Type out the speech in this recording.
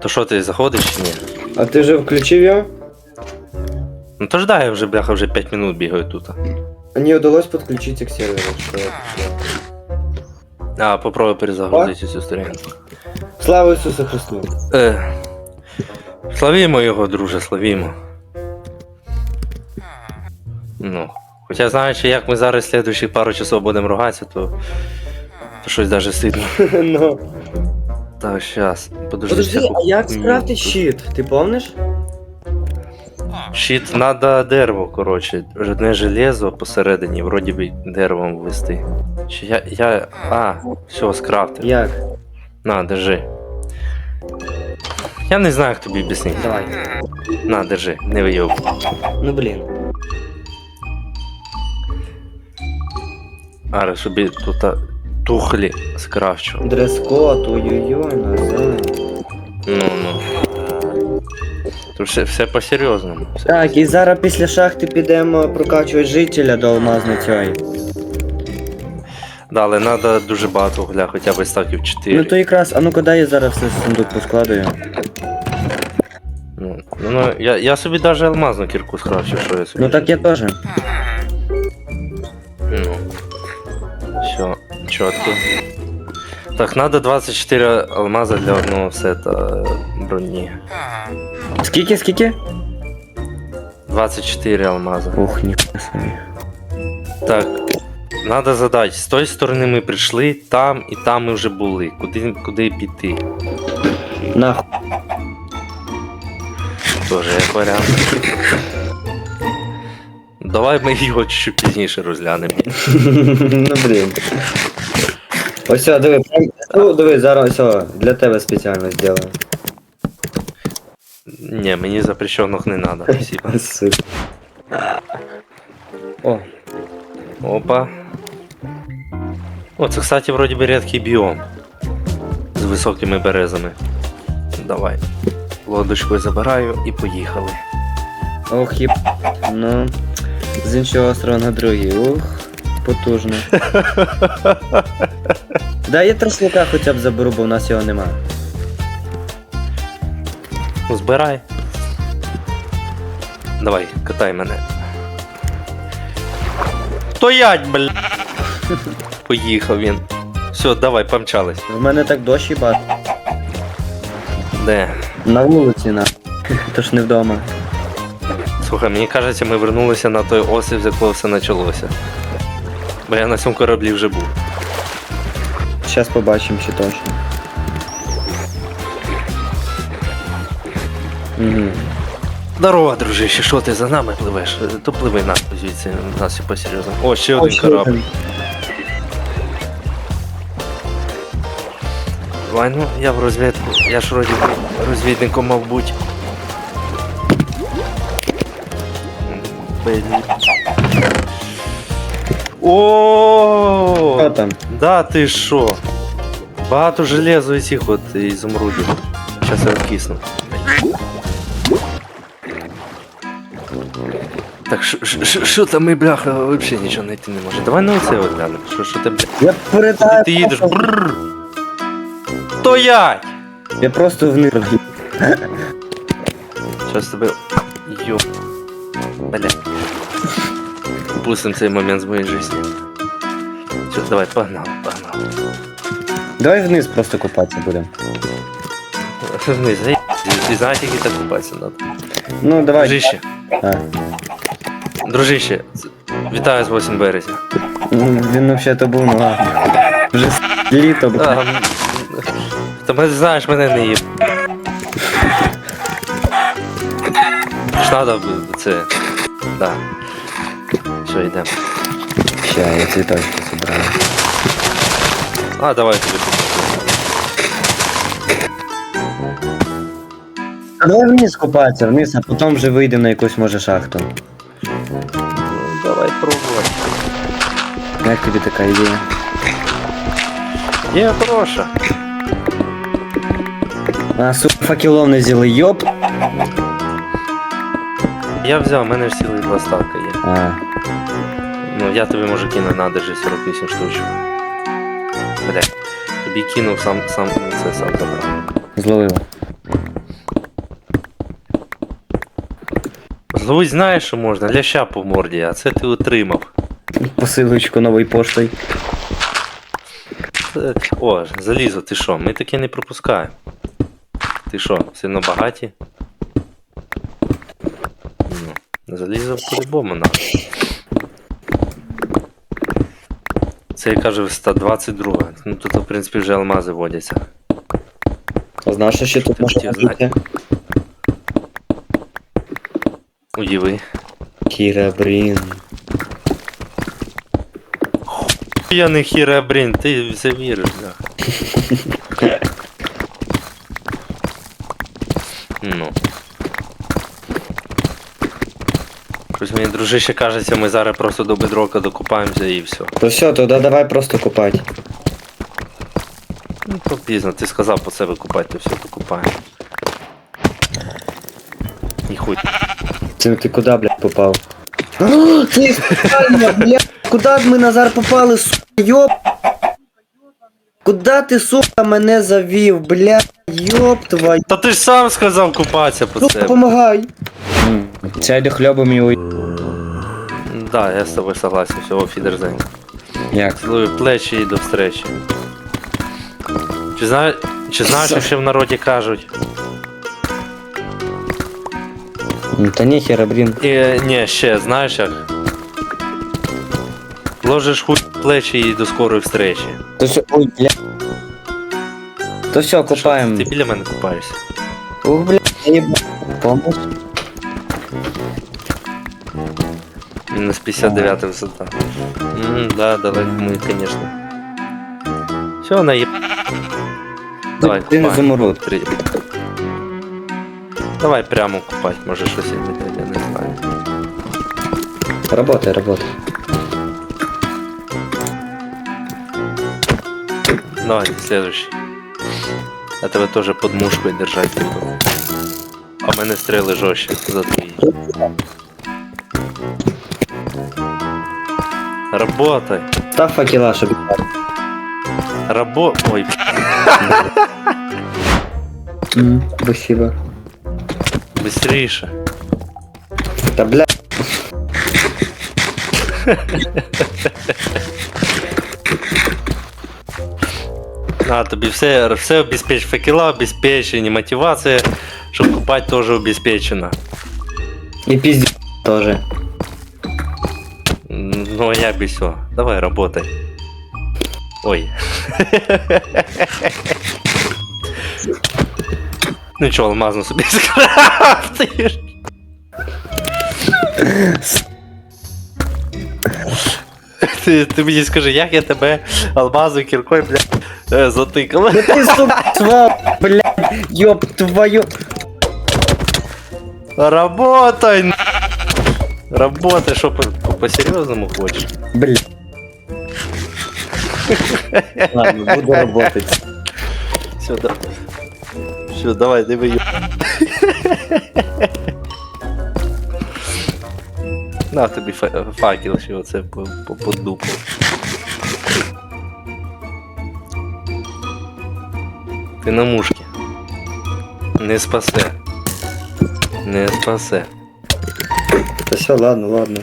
То що ти заходиш чи ні? А ти вже включив його? Ну то ж да, я вже бляха вже 5 минут бігаю тут. Не удалось подключиться к серверу. Я пошел. А, попробуй перезагрузити цю сторінку. Слава Ісусу Христу! Е, славімо його, друже, славімо. Ну. Хоча знаючи, як ми зараз слідуючі пару часов будемо ругатися, то, то щось даже стидно. ну. Так, щас. Подожди, Подожди, а як скрафтить щит? Ти помниш? Щит надо дерево, коротше. Одне железо посередині, вроді би деревом ввести. Чи я. я. А, все, скрафтив. Як? На, держи. Я не знаю, як тобі об'яснити. Давай. На, держи, не вийоб. Ну блін. А, собі тут а, тухлі скрафчу. Дрес-код, ой-ой-ой, назад. Ну, ну. Тут все, все по-серйозному. Все. Так, і зараз після шахти підемо прокачувати жителя до алмазної цієї. Да, але треба дуже багато гля, хоча б стаків 4. Ну то якраз, а ну-ка дай я зараз все в сундук поскладаю. Ну, ну, я, я собі навіть алмазну кірку скрафчу, що я собі. Ну так я теж. Чітко. Так, надо 24 алмаза для одного сета е, броні. Скільки, скільки? 24 алмаза. Ух, собі. Так, надо задати, з тої сторони ми прийшли, там і там ми вже були. Куди, куди піти? Нахуй. Тоже як варіант. Давай ми його чуть пізніше розглянемо. ну блін. Ось, о, диви, прям- ну, диви, зараз ось, о, для тебе спеціально зроблю. Ні, мені запрещених не треба. Спасибо. Сука. О, Опа. О, це, кстати, вроді би рідкий біом. З високими березами. Давай. Лодочкою забираю і поїхали. ох, їб. Ну, з іншого острова на другий. Ух, потужно. Да, я трослука хоча б заберу, бо в нас його нема. Ну, збирай. Давай, катай мене. Стоять, бля. Поїхав він. Все, давай, помчались. В мене так дощ їбать. Де? На вулиці на. Тож не вдома. Слухай, мені кажеться, ми вернулися на той острів, з якого все почалося. Бо я на цьому кораблі вже був. Зараз побачимо, чи точно. Угу. Здорово, дружище, що ти за нами пливеш? Е, То пливи нахуй звідси, у нас все по-серйозному. О, ще один корабль. Давай, ну я в розвідку. Я ж вроді розвідником мав бути. Блін. О, Що там? Да, ти що? Багато железу і цих от ізумрудів. Зараз я відкисну. Так, що- що- що що там ми, бляха, взагалі нічого знайти не може. Давай на оце от глянемо. Що, що ти, бля? Я передаю. Ти їдеш. Бррр. Стоять! Я просто вниз. Зараз тебе. Йо. Бля. Пустим цей момент з моєї житті. Все, давай, погнали, погнали. Давай вниз просто купатися будемо. Вниз, ей, ти знаєш, які так купатися треба. Ну, давай. Дружище, А. дружище, з- вітаю з 8 березня. Ну, Він взагалі-то був, ну ладно. Вже с- літо. А, м, Та ми знаєш, мене не їв. Ж надо б- це. Да. Все, йдемо. Ща, я цвіточки зібраю. А, давай тобі. А давай вниз купатися, вниз, а потім вже вийдемо на якусь, може, шахту. Ну, Давай пробувати. Як тобі така ідея? Є хороша. А, сука, факелов не взяли, йоп. Я взяв, у мене цілий два ставка є. А, Ну, я тобі можу кину на держи 48 штучок. Бля. Тобі кинув сам сам це сам забрав. Зловив. Зловить знаєш, що можна? Ляща по морді, а це ти отримав. Посилочку новою поштою. Це- О, залізо, ти що? Ми таке не пропускаємо. Ти що, сильно багаті? Ну, залізо по-любому надо. Це я кажу 122. Ну тут, в принципі, вже алмази водяться. А знаєш, що ще тут можна робити? Удіви. Хірабрін. Я не хірабрін, ти все віриш, да. Щось мені дружище кажеться, ми зараз просто до бедрока докупаємося і все. То все, тоді давай просто купати. Ну то пізно, ти сказав по себе купати, то все докупаємо. Ніхуй. Це ти куди, блядь, попав? Ти спеціально, блядь, куди ми Назар попали, сука, йоп? Куди ти, сука, мене завів, блядь, йоп твою. Та ти ж сам сказав купатися по Сука, себе. помагай. М, Цей до хльобом і уй. Да, я з тобою согласен, всього фідерзень. Як? Цілую плечі і до встречі. Чи, зна... Чи знаєш, що ще в народі кажуть? Ну, Та ні, херабрін. І, ні, ще, знаєш як? Ложиш хуй в плечі і до скорої встречі. То все, ой, бля. То все, Ти що, купаємо. Ти біля мене купаєшся. Ух, бля, я їб... Помог? Мінус 59 висота. Ммм, да, далеко ми, конечно. Все, наїб. Давай, Ти не купаємо. замород. Три. Давай прямо купать, може щось і не я не знаю. Работай, работай. Давай, следующий. Я тебе тоже под мушкой держать буду. А в мене стріли жорстче за твої. Работай. Та факела, щоб... Рабо... Ой, М, Спасибо. быстріше. Та бля. На, тобі все, все обеспеч, факела обеспечені, мотивація, щоб купати теж обеспечена. І пізді тоже. Би все. Давай, работай. Ой. Ну чо, алмазну собі скрафтиш. Ти, ти мені скажи, як я тебе алмазу кіркою, блядь, е, затикав. Ну ти, сука, свал, блядь, йоп твою. Работай! Работай, що по, по, по-серйозному хочеш? Бля. Ладно, буду работать. Все, да. Все, давай, диви. ю- На тобі фа- факел, ще оце по, по, по дупу. Ти на мушки. Не спасе. Не спасе. Та все, ладно, ладно.